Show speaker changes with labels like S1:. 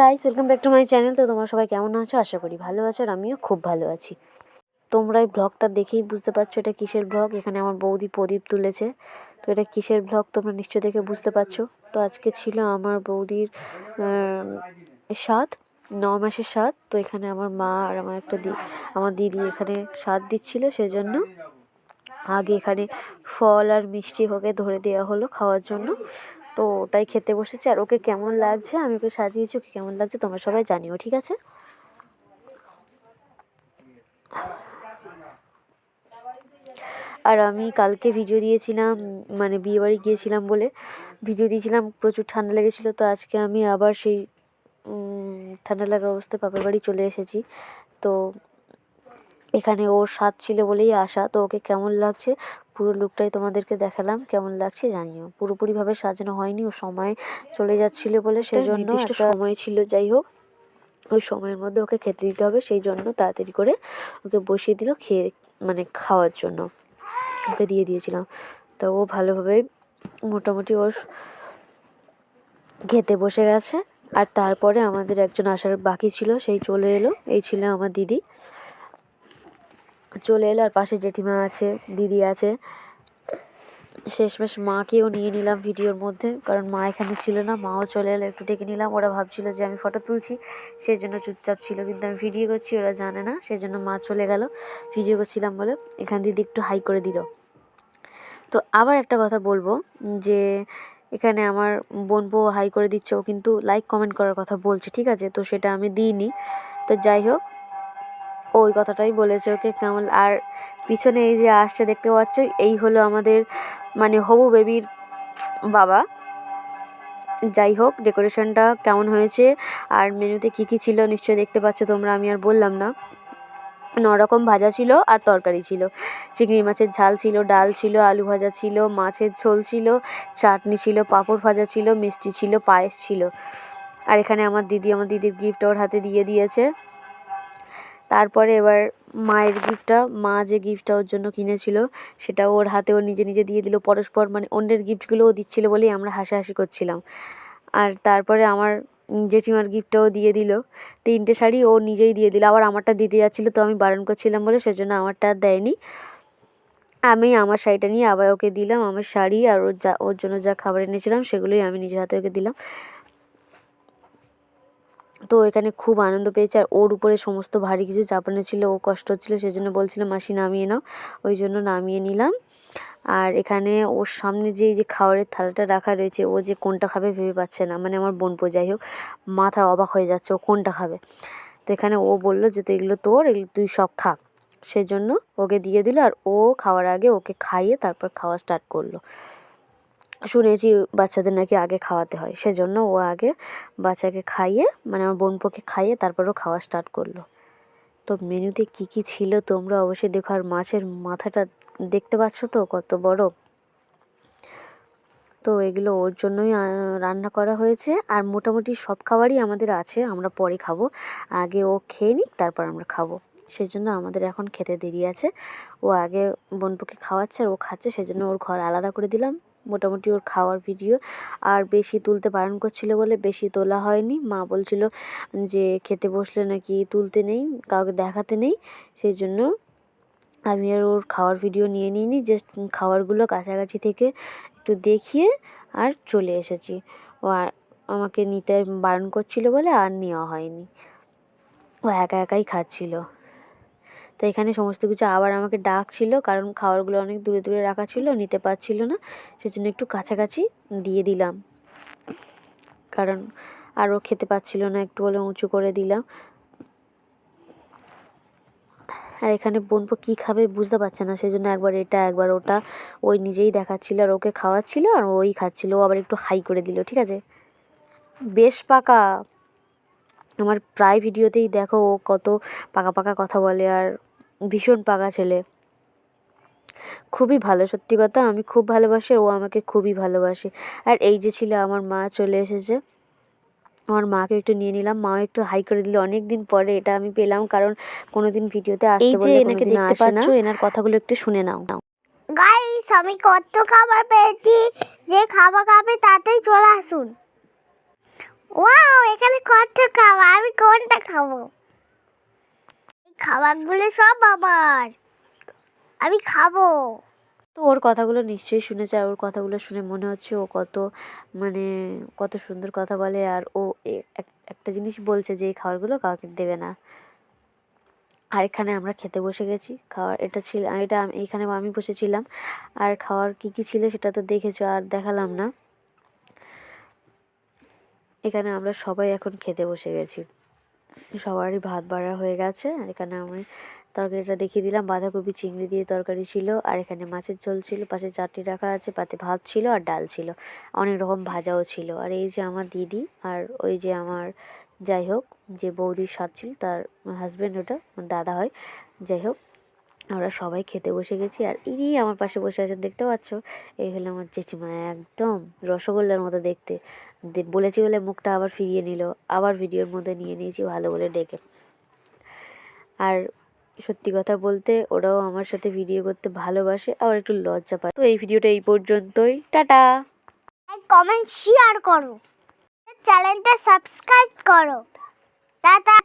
S1: Guys welcome back to my channel তো তোমরা সবাই কেমন আছো? আশা করি ভালো আছো আর আমিও খুব ভালো আছি। তোমরা এই ব্লগটা দেখেই বুঝতে পারছ এটা কিসের ব্লগ এখানে আমার বৌদি প্রদীপ তুলেছে। তো এটা কিসের ব্লগ তোমরা নিশ্চয় দেখে বুঝতে পারছ। তো আজকে ছিল আমার বৌদির স্বাদ ন মাসের স্বাদ তো এখানে আমার মা আর আমার একটা দি, আমার দিদি এখানে স্বাদ দিচ্ছিল সেজন্য। আগে এখানে ফল আর মিষ্টি ওকে ধরে দেওয়া হলো খাওয়ার জন্য। তো ওটাই খেতে বসেছি। আর ওকে কেমন লাগছে? আমি ওকে সাজিয়েছি, ওকে কেমন লাগছে তোমরা সবাই জানিও, ঠিক আছে? আর আমি কালকে ভিডিও দিয়েছিলাম মানে বিয়েবাড়ি গিয়েছিলাম বলে ভিডিও দিয়েছিলাম, প্রচুর ঠান্ডা লেগেছিলো, তো আজকে আমি আবার সেই ঠান্ডা লাগা অবস্থায় বাপের বাড়ি চলে এসেছি। তো এখানে ওর স্বাদ ছিল বলেই আসা তো ওকে কেমন লাগছে? পুরো লুকটাই তোমাদেরকে দেখালাম। কেমন লাগছে জানিও। পুরোপুরিভাবে সাজানো হয়নি ও সময় চলে যাচ্ছিল বলে সেই জন্য একটা সময় ছিল যাই হোক। ওই সময়ের মধ্যে ওকে খেতে দিতে হবে সেই জন্য তাড়াতাড়ি করে ওকে বসিয়ে দিল খেয়ে মানে খাওয়ার জন্য। ওকে দিয়ে দিয়েছিলাম। তো ও ভালোভাবে মোটামুটি ওর খেতে বসে গেছে। আর তারপরে আমাদের একজন আসার বাকি ছিল সেই চলে এলো। এই ছিল আমার দিদি। চলে এলো আর পাশে জেঠিমা আছে, দিদি আছে। শেষমেশ মাকেও নিয়ে নিলাম ভিডিওর মধ্যে, কারণ মা এখানে ছিল না, মাও চলে এলো, একটু ডেকে নিলাম। ওরা ভাবছিল যে আমি ফটো তুলছি সেই জন্য চুপচাপ ছিল, কিন্তু আমি ভিডিও করছি, ওরা জানে না সেই জন্য মা চলে গেল। ভিডিও করছিলাম বলে, এখান দিদি একটু হাই করে দিল। তো আবার একটা কথা বলব, যে এখানে আমার বোন বউ হাই করে দিচ্ছে, ও কিন্তু লাইক কমেন্ট করার কথা বলছে, ঠিক আছে? তো সেটা আমি দিইনি। তো যাই হোক ওই কথাটাই বলেছে ওকে কেমন। আর পিছনে এই যে আসছে দেখতে পাচ্ছ, এই হলো আমাদের মানে হবু বেবির বাবা। যাই হোক, ডেকোরেশনটা কেমন হয়েছে আর মেনুতে কী কী ছিল নিশ্চয়ই দেখতে পাচ্ছ তোমরা, আমি আর বললাম না। ন রকম ভাজা ছিল আর তরকারি ছিল। চিংড়ি মাছের ঝাল ছিল, ডাল ছিল, আলু ভাজা ছিল, মাছের ঝোল ছিল, চাটনি ছিল, পাঁপড় ভাজা ছিল, মিষ্টি ছিল, পায়েস ছিল। আর এখানে আমার দিদি, আমার দিদির গিফট ওর হাতে দিয়ে দিয়েছে। তারপরে এবার মায়ের গিফটটা মা যে গিফটটা ওর জন্য কিনেছিল, সেটা ওর হাতে ও নিজে নিজে দিয়ে দিল। পরস্পর মানে অন্যের গিফটগুলো ও দিচ্ছিল বলেই আমরা হাসাহাসি করছিলাম। আর তারপরে আমার জেঠিমার গিফটটাও দিয়ে দিল। তিনটে শাড়ি ও নিজেই দিয়ে দিল। আবার আমারটা দিতে যাচ্ছিল তো আমি বারণ করছিলাম বলে সেজন্য আমারটা আর দেয়নি। আমি আমার শাড়িটা নিয়ে আবার ওকে দিলাম। আমার শাড়ি আর ওর যা, ওর জন্য যা খাবার এনেছিলাম সেগুলোই আমি নিজের হাতে ওকে দিলাম। তো এখানে খুব আনন্দ পেয়েছে। আর ওর উপরে সমস্ত ভারী কিছু চাপানো ছিল, ও কষ্ট হচ্ছিল, সেজন্য বলছিল, মাসি, নামিয়ে নাও। ওই জন্য নামিয়ে নিলাম। আর এখানে ওর সামনে যে যে খাবারের থালাটা রাখা রয়েছে, ও যে কোনটা খাবে ভেবে পাচ্ছে না। মানে আমার বোনপো, যাই হোক, মাথা অবাক হয়ে যাচ্ছে ও কোনটা খাবে। তো এখানে ও বলল যে, তো এগুলো তোর, এগুলো তুই সব খা। সেজন্য ওকে দিয়ে দিল, আর ও খাওয়ার আগে ওকে খাইয়ে তারপর খাওয়া স্টার্ট করল। শুনেছি বাচ্চাদের নাকি আগে খাওয়াতে হয়। সেজন্য ও আগে বাচ্চাকে খাইয়ে মানে আমার বোনপোকে খাইয়ে তারপরও খাওয়া স্টার্ট করল। তো মেনুতে কি কি ছিল তোমরা অবশ্যই দেখো। আর মাছের মাথাটা দেখতে পাচ্ছ তো কত বড়? তো এগুলো ওর জন্যই রান্না করা হয়েছে। আর মোটামুটি সব খাবারই আমাদের আছে, আমরা পরে খাব। আগে ও খেয়ে নিক, তারপর আমরা খাব। সেই জন্য আমাদের এখন খেতে দেরি আছে। ও আগে বোনপুকে খাওয়াচ্ছে আর ও খাচ্ছে, সেজন্য ওর ঘর আলাদা করে দিলাম। মোটামুটি ওর খাওয়ার ভিডিও আর বেশি তুলতে বারণ করছিল বলে বেশি তোলা হয়নি। মা বলছিল যে, খেতে বসলে নাকি তুলতে নেই, কাউকে দেখাতে নেই। সেই জন্য আমি আর ওর খাওয়ার ভিডিও নিয়ে নিইনি। জাস্ট খাবারগুলো কাছাকাছি থেকে একটু দেখিয়ে আর চলে এসেছি। ও আর আমাকে নিতে বারণ করছিল বলে আর নেওয়া হয়নি। ও একা একাই খাচ্ছিল। তো এখানে সমস্ত কিছু আবার আমাকে ডাকছিল, কারণ খাবারগুলো অনেক দূরে দূরে রাখা ছিল, নিতে পারছিল না। সেজন্য একটু কাছাকাছি দিয়ে দিলাম। কারণ আরও খেতে পাচ্ছিল না, একটু হলে উঁচু করে দিলাম। আর এখানে বোনপো কী খাবে বুঝতে পারছে না সেই জন্য একবার এটা, একবার ওটা। ওই নিজেই দেখাচ্ছিল আর ওকে খাওয়াচ্ছিল আর ওই খাচ্ছিল। ও আবার একটু হাই করে দিল, ঠিক আছে? বেশ পাকা। আমার প্রায় ভিডিওতেই দেখো ও কত পাকা পাকা কথা বলে আর ভীষণ পাকা ছেলে। খুবই ভালো সত্যি কথা। আমি খুব ভালোবাসি ও আমাকে খুবই ভালোবাসে। আর এই যে ছিল আমার মা চলে এসেছে। আমার মাকে একটু নিয়ে নিলাম। মা একটু হাই করে দিল। অনেক দিন পরে এটা আমি পেলাম কারণ কোনোদিন ভিডিওতে আসতে বললে এনাকে দেখতে পাচ্ছ এনার কথাগুলো একটু শুনে নাও।
S2: গাইস আমি কত খাবার পেয়েছি। যে খাবার খাবে তাতেই চলে আসুন। ওয়াও এখানে কত খাবার? আমি কোনটা খাব? খাবারগুলো সব আমার। আমি খাব।
S1: তো ওর কথাগুলো নিশ্চয়ই শুনেছে আর ওর কথাগুলো শুনে মনে হচ্ছে ও কত মানে কত সুন্দর কথা বলে আর ও একটা জিনিস বলছে যে এই খাবারগুলো কাউকে দেবে না। আর এখানে আমরা খেতে বসে গেছি। খাওয়ার এটা ছিল, এটা এইখানে আমি বসেছিলাম। আর খাওয়ার কী কী ছিল সেটা তো দেখেছ, আর দেখালাম না। এখানে আমরা সবাই এখন খেতে বসে গেছি। সবারই ভাত বাড়া হয়ে গেছে, আর এখানে আমি তরকারিটা দেখিয়ে দিলাম, বাঁধাকপি, চিংড়ি দিয়ে তরকারি ছিল, আর এখানে মাছের ঝোল ছিল, পাশে চাটনি রাখা আছে, পাতে ভাত ছিল আর ডাল ছিল, অনেক রকম ভাজাও ছিল, আর এই যে আমার দিদি আর ওই যে আমার যাই হোক, যে বৌদির স্বাদ ছিল, তার হাজব্যান্ড ওটা, দাদা হয়, যাই হোক আমরা সবাই খেতে বসে গেছি আর ইনি আমার পাশে বসে আছেন দেখতে পাচ্ছ? এই হলো আমার জেঠিমা, একদম রসগোল্লার মতো দেখতে। বলেছি বলে মুখটা আবার ফিরিয়ে নিল, আবার ভিডিওর মধ্যে নিয়ে নিয়েছি ভালো বলে ডেকে। আর সত্যি কথা বলতে ওরাও আমার সাথে ভিডিও করতে ভালোবাসে, আবার একটু লজ্জা পায়। তো এই ভিডিওটা এই পর্যন্তই, টাটা!
S2: কমেন্ট শেয়ার করো। চ্যানেলটা সাবস্ক্রাইব করো। টাটা!